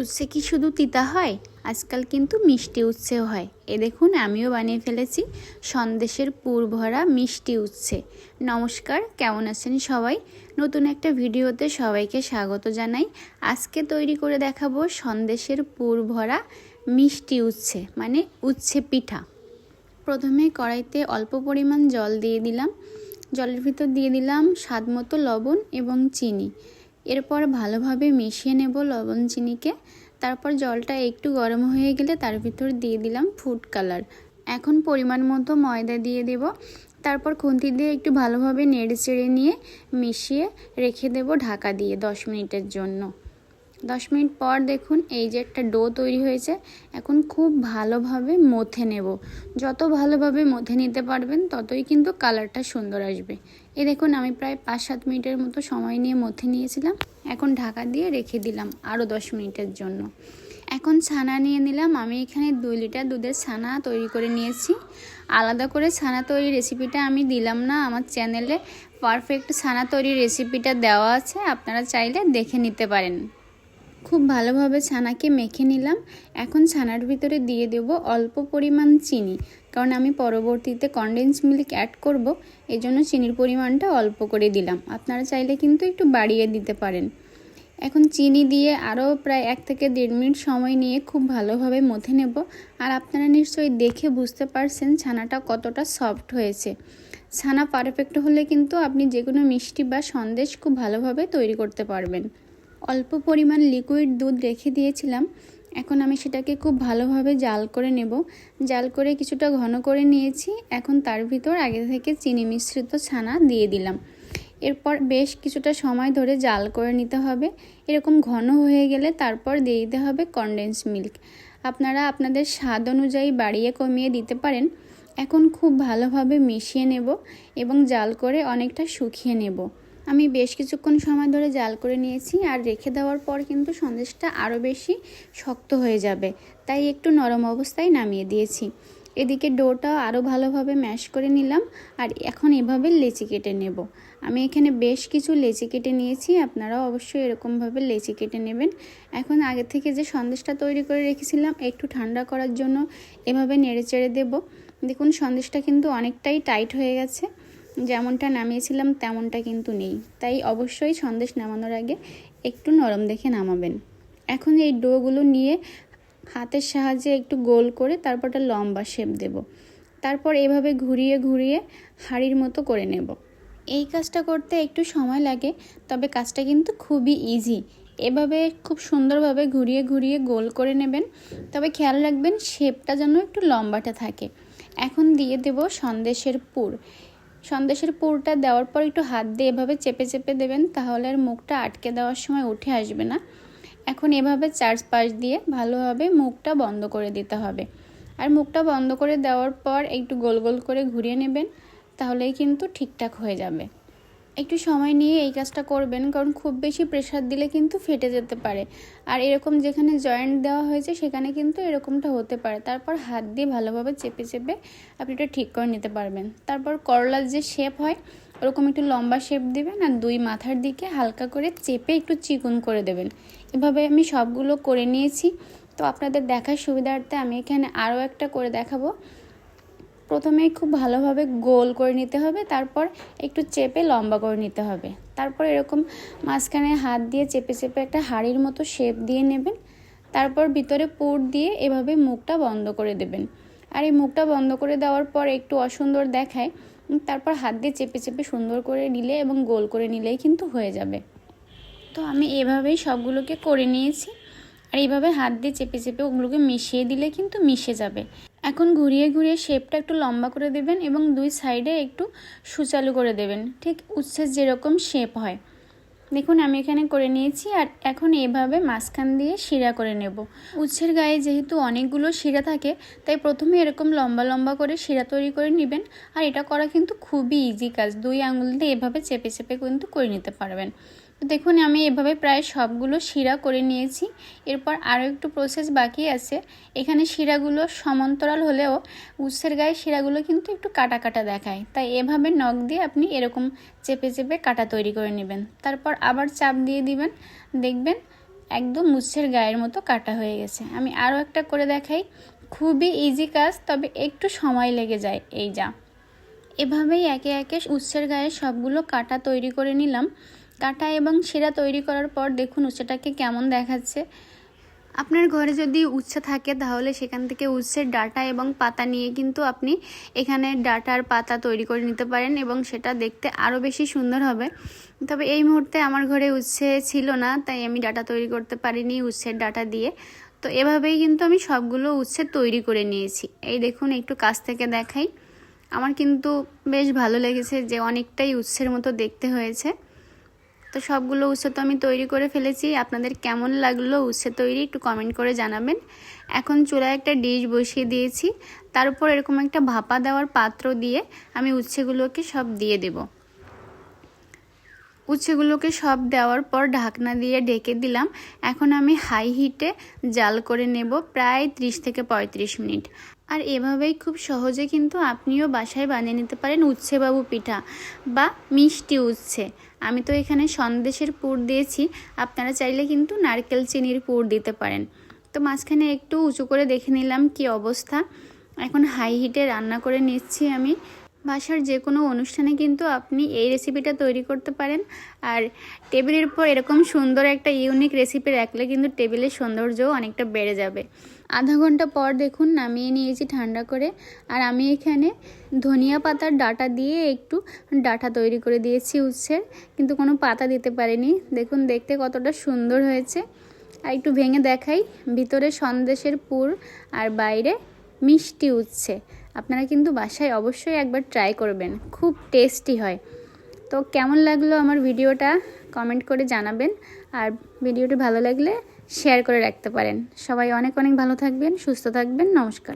উচ্ছে কি শুধু তিতা হয়? আজকাল কিন্তু মিষ্টি উচ্ছেও হয়। এ দেখুন, আমিও বানিয়ে ফেলেছি সন্দেশের পুর ভরা মিষ্টি উচ্ছে নমস্কার, কেমন আছেন সবাই? নতুন একটা ভিডিওতে সবাইকে স্বাগত জানাই। আজকে তৈরি করে দেখাবো সন্দেশের পুর ভরা মিষ্টি উচ্ছে মানে উচ্ছে পিঠা। প্রথমে কড়াইতে অল্প পরিমাণ জল দিয়ে দিলাম। জলের ভিতর দিয়ে দিলাম স্বাদ মতো লবণ এবং চিনি। এরপর ভালোভাবে মিশিয়ে নেব লবণ চিনিকে। তারপর জলটা একটু গরম হয়ে গেলে তার ভিতর দিয়ে দিলাম ফুড কালার এখন পরিমাণ মতো ময়দা দিয়ে দেব। তারপর খুন্তি দিয়ে একটু ভালোভাবে নেড়ে চেড়ে নিয়ে মিশিয়ে রেখে দেব ঢাকা দিয়ে দশ মিনিটের জন্য। দশ মিনিট পর দেখুন এই যে একটা ডো তৈরি হয়েছে। এখন খুব ভালোভাবে মথে নেব। যত ভালোভাবে মথে নিতে পারবেন, ততই কিন্তু কালারটা সুন্দর আসবে। এ দেখুন, আমি প্রায় পাঁচ সাত মিনিটের মতো সময় নিয়ে মথে নিয়েছিলাম। এখন ঢাকা দিয়ে রেখে দিলাম আরও দশ মিনিটের জন্য। এখন ছানা নিয়ে নিলাম। আমি এখানে দুই লিটার দুধের ছানা তৈরি করে নিয়েছি। আলাদা করে ছানা তৈরি রেসিপিটা আমি দিলাম না। আমার চ্যানেলে পারফেক্ট ছানা তৈরি রেসিপিটা দেওয়া আছে। আপনারা চাইলে দেখে নিতে পারেন। খুব ভালোভাবে ছানাকে মেখে নিলাম। এখন ছানার ভিতরে দিয়ে দেব অল্প পরিমাণ চিনি। কারণ আমি পরবর্তীতে কনডেন্স মিল্ক অ্যাড করব এই জন্য চিনির পরিমাণটা অল্প করে দিলাম। আপনারা চাইলে কিন্তু একটু বাড়িয়ে দিতে পারেন। এখন চিনি দিয়ে আরও প্রায় এক থেকে দেড় মিনিট সময় নিয়ে খুব ভালোভাবে মথে নেব। আর আপনারা নিশ্চয়ই দেখে বুঝতে পারছেন ছানাটা কতটা সফট হয়েছে। ছানা পারফেক্ট হলে কিন্তু আপনি যে কোনো মিষ্টি বা সন্দেশ খুব ভালোভাবে তৈরি করতে পারবেন। অল্প পরিমাণ লিকুইড দুধ রেখে দিয়েছিলাম। এখন আমি সেটাকে খুব ভালোভাবে জাল করে নেব। জাল করে কিছুটা ঘন করে নিয়েছি। এখন তার ভিতর আগে থেকে চিনি মিশ্রিত ছানা দিয়ে দিলাম। এরপর বেশ কিছুটা সময় ধরে জাল করে নিতে হবে। এরকম ঘন হয়ে গেলে তারপর দিয়ে দিতে হবে কনডেন্স মিল্ক আপনারা আপনাদের স্বাদ অনুযায়ী বাড়িয়ে কমিয়ে দিতে পারেন। এখন খুব ভালোভাবে মিশিয়ে নেব এবং জাল করে অনেকটা শুকিয়ে নেব। আমি বেশ কিছুক্ষণ সময় ধরে জাল করে নিয়েছি আর রেখে দেওয়ার পর কিন্তু সন্দেশটা আরও বেশি শক্ত হয়ে যাবে। তাই একটু নরম অবস্থায় নামিয়ে দিয়েছি। এদিকে ডোটাও আরও ভালোভাবে ম্যাশ করে নিলাম আর এখন এভাবে লেচি কেটে নেব। আমি এখানে বেশ কিছু লেচি কেটে নিয়েছি, আপনারাও অবশ্যই এরকমভাবে লেচি কেটে নেবেন। এখন আগে থেকে যে সন্দেশটা তৈরি করে রেখেছিলাম, একটু ঠান্ডা করার জন্য এভাবে নেড়ে চেড়ে দেবো। দেখুন, সন্দেশটা কিন্তু অনেকটাই টাইট হয়ে গেছে। যেমনটা নামিয়েছিলাম তেমনটা কিন্তু নেই। তাই অবশ্যই সন্দেশ নামানোর আগে একটু নরম দেখে নামাবেন। এখন এই ডোগুলো নিয়ে হাতের সাহায্যে একটু গোল করে তারপর একটা লম্বা শেপ দেব। তারপর এভাবে ঘুরিয়ে ঘুরিয়ে হাড়ির মতো করে নেব। এই কাজটা করতে একটু সময় লাগে, তবে কাজটা কিন্তু খুবই ইজি এভাবে খুব সুন্দরভাবে ঘুরিয়ে ঘুরিয়ে গোল করে নেবেন, তবে খেয়াল রাখবেন শেপটা যেন একটু লম্বাটা থাকে। এখন দিয়ে দেব সন্দেশের পুর। সন্দেশের পুরটা দেওয়ার পর একটু হাত দিয়ে এভাবে চেপে চেপে দেবেন, তাহলে আর মুখটা আটকে দেওয়ার সময় উঠে আসবে না। এখন এভাবে চার্জ চারপাশ দিয়ে ভালোভাবে মুখটা বন্ধ করে দিতে হবে। আর মুখটা বন্ধ করে দেওয়ার পর একটু গোল গোল করে ঘুরিয়ে নেবেন, তাহলেই কিন্তু ঠিকঠাক হয়ে যাবে। একটু সময় নিয়ে এই কাজটা করবেন, কারণ খুব বেশি প্রেশার দিলে কিন্তু ফেটে যেতে পারে। আর এরকম যেখানে জয়েন্ট দেওয়া হয়েছে, সেখানে কিন্তু এরকমটা হতে পারে। তারপর হাত দিয়ে ভালোভাবে চেপে চেপে আপনি এটা ঠিক করে নিতে পারবেন। তারপর করলার যে শেপ হয়, ওরকম একটু লম্বা শেপ দেবেন আর দুই মাথার দিকে হালকা করে চেপে একটু চিকুন করে দেবেন। এভাবে আমি সবগুলো করে নিয়েছি। তো আপনাদের দেখার সুবিধার্থে আমি এখানে আরও একটা করে দেখাবো। প্রথমে খুব ভালোভাবে গোল করে নিতে হবে, তারপর একটু চেপে লম্বা করে নিতে হবে। তারপর এরকম মাঝখানে হাত দিয়ে চেপে চেপে একটা হাড়ির মতো শেপ দিয়ে নেবেন, তারপর ভিতরে পুর দিয়ে এভাবে মুখটা বন্ধ করে দেবেন। আর এই মুখটা বন্ধ করে দেওয়ার পর একটু অসুন্দর দেখায়, তারপর হাত দিয়ে চেপে চেপে সুন্দর করে নিলে এবং গোল করে নিলেই কিন্তু হয়ে যাবে। তো আমি এভাবেই সবগুলোকে করে নিয়েছি, আর এইভাবে হাত দিয়ে চেপে চেপে ওগুলোকে মিশিয়ে দিলে কিন্তু মিশে যাবে। এখন ঘুরিয়ে ঘুরিয়ে শেপটা একটু লম্বা করে দেবেন এবং দুই সাইডে একটু সুচালু করে দেবেন। ঠিক উচ্ছের যেরকম শেপ হয়। দেখুন, আমি এখানে করে নিয়েছি আর এখন এভাবে মাঝখান দিয়ে শিরা করে নেব। উচ্ছের গায়ে যেহেতু অনেকগুলো শিরা থাকে, তাই প্রথমে এরকম লম্বা লম্বা করে শিরা তৈরি করে নেবেন। আর এটা করা কিন্তু খুবই ইজি কাজ। দুই আঙুল দিয়ে এভাবে চেপে চেপে কিন্তু করে নিতে পারবেন। তো দেখুন, আমি এভাবে প্রায় সবগুলো শিরা করে নিয়েছি। এরপর আরও একটু প্রসেস বাকি আছে। এখানে শিরাগুলো সমান্তরাল হলেও উৎসের গায়ে শিরাগুলো কিন্তু একটু কাটা কাটা দেখায়। তাই এভাবে নখ দিয়ে আপনি এরকম চেপে চেপে কাটা তৈরি করে নেবেন। তারপর আবার চাপ দিয়ে দিবেন। দেখবেন একদম উচ্ছের গায়ের মতো কাটা হয়ে গেছে। আমি আরও একটা করে দেখাই। খুবই ইজি কাজ, তবে একটু সময় লেগে যায়। এই যা। এভাবেই একে একে উচ্ছের গায়ে সবগুলো কাটা তৈরি করে নিলাম। কাটা এবং শিরা তৈরি করার পর দেখুন উচ্ছেটাকে কেমন দেখাচ্ছে। আপনার ঘরে যদি উচ্ছে থাকে তাহলে সেখান থেকে উচ্ছের ডাটা এবং পাতা নিয়ে কিন্তু আপনি এখানে ডাটার পাতা তৈরি করে নিতে পারেন এবং সেটা দেখতে আরও বেশি সুন্দর হবে। তবে এই মুহূর্তে আমার ঘরে উচ্ছে ছিল না, তাই আমি ডাটা তৈরি করতে পারিনি উচ্ছের ডাটা দিয়ে। তো এভাবেই কিন্তু আমি সবগুলো উচ্ছে তৈরি করে নিয়েছি। এই দেখুন, একটু কাছ থেকে দেখাই। আমার কিন্তু বেশ ভালো লেগেছে যে অনেকটাই উচ্ছের মতো দেখতে হয়েছে। তো সবগুলো উচ্ছে তো আমি তৈরি করে ফেলেছি। আপনাদের কেমন লাগল উচ্ছে তৈরি একটু কমেন্ট করে জানাবেন। এখন চুলায় একটা ডিশ বসিয়ে দিয়েছি। তার উপর এরকম একটা ভাপা দেওয়ার পাত্র দিয়ে আমি উচ্ছেগুলোকে সব দিয়ে দেব। উচ্ছেগুলোকে সব দেওয়ার পর ঢাকনা দিয়ে ঢেকে দিলাম। এখন আমি হাই হিটে জাল করে নেব প্রায় 30 থেকে 35 মিনিট। আর এভাবেই খুব সহজে কিন্তু আপনিও বাসায় বানিয়ে নিতে পারেন উচ্ছে বাবু পিঠা বা মিষ্টি উচ্ছে আমি তো এখানে সন্দেশের পুর দিয়েছি। আপনারা চাইলে কিন্তু নারকেল চিনির পুর দিতে পারেন। তো মাঝখানে একটু উঁচু করে দেখে নিলাম কি অবস্থা। এখন হাই হিটে রান্না করে নিচ্ছি আমি। বাসার যে কোনো অনুষ্ঠানে কিন্তু আপনি এই রেসিপিটা তৈরি করতে পারেন। আর টেবিলের উপর এরকম সুন্দর একটা ইউনিক রেসিপি রাখলে কিন্তু টেবিলের সৌন্দর্যও অনেকটা বেড়ে যাবে। আধা ঘণ্টা পর দেখুন নামিয়ে নিয়েছি ঠান্ডা করে। আর আমি এখানে ধনিয়া পাতার ডাটা দিয়ে একটু ডাটা তৈরি করে দিয়েছি উচ্ছের কিন্তু কোনো পাতা দিতে পারিনি। দেখুন, দেখতে কতটা সুন্দর হয়েছে। আর একটু ভেঙে দেখাই, ভিতরে সন্দেশের পুর আর বাইরে মিষ্টি উচ্ছে। আপনারা কিন্তু বাসায় অবশ্যই একবার ট্রাই করবেন, খুব টেস্টি হয়। তো কেমন লাগল আমার ভিডিওটা? কমেন্ট করে জানাবেন। আর ভিডিওটি ভালো লাগলে শেয়ার করে রাখতে পারেন। সবাই অনেক অনেক ভালো থাকবেন সুস্থ থাকবেন নমস্কার।